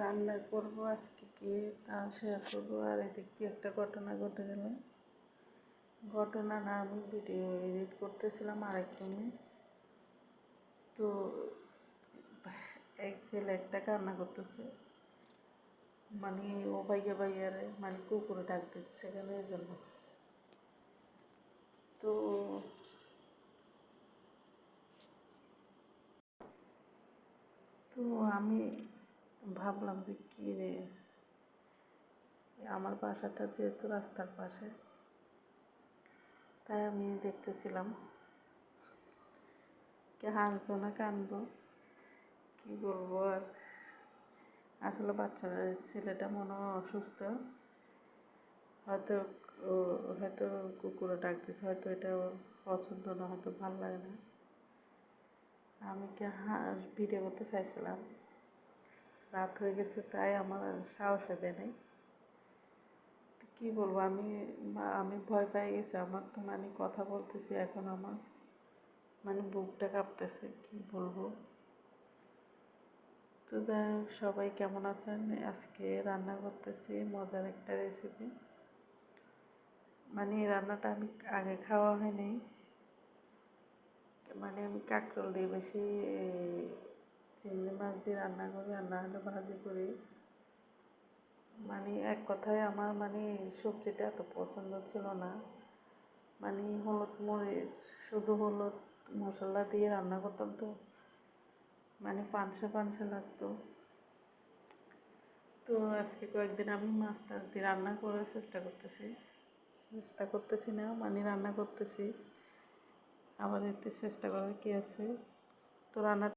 রান্না করব, আজকে কি তা শেয়ার করব। আর এদিক দিয়ে একটা ঘটনা ঘটে গেল। ঘটনা না, আমি ভিডিও এডিট করতেছিলাম আরেক রুমে তো এক ছেলে একটা কান্না করতেছে। মানে ও ভাইয়া ভাইয়ারে মানে কুকুরে ডাক দিচ্ছে কেন এই জন্য তো তো আমি ভাবলাম যে কী রে? আমার বাসাটা যেহেতু রাস্তার পাশে, তাই আমি দেখতেছিলাম। কে হাসবো না কানবো? কী বলব আর? আসলে বাচ্চারা, ছেলেটা মনে হয় অসুস্থ। হয়তো হয়তো কুকুরে ডাকতেছে হয়তো এটা ওর পছন্দ না, হয়তো ভালো লাগে না। আমি কি হাঁস ভিডিও করতে চাইছিলাম। রাত হয়ে গেছে, তাই আমার আর সাহসে দেয় নাই। কী বলব, আমি আমি ভয় পেয়ে গেছি, আমার তো মানে কথা বলতেছি, এখন আমার মানে বুকটা কাঁপতেছে, কী বলব। তো যাই হোক, সবাই কেমন আছেন? আজকে রান্না করতেছি, মজার একটা রেসিপি মানে এই রান্নাটা আমি আগে খাওয়া হয়নি। মানে আমি কাঁকরোল দিয়ে বেশি চিংড়ি মাছ দিয়ে রান্না করি আর না হলে ভাজি করি। মানে এক কথায় আমার মানে সবজিটা এত পছন্দ ছিল না। মানে হলুদ মরিচ, শুধু হলুদ মশলা দিয়ে রান্না করতাম তো। মানে পানসে পানসে লাগতো। তো আজকে কয়েকদিন আমি মাছ টাছ দিয়ে রান্না করার চেষ্টা করতেছি। চেষ্টা করতেছি না মানে রান্না করতেছি। আবার এতে চেষ্টা করার কি আছে? তো রান্না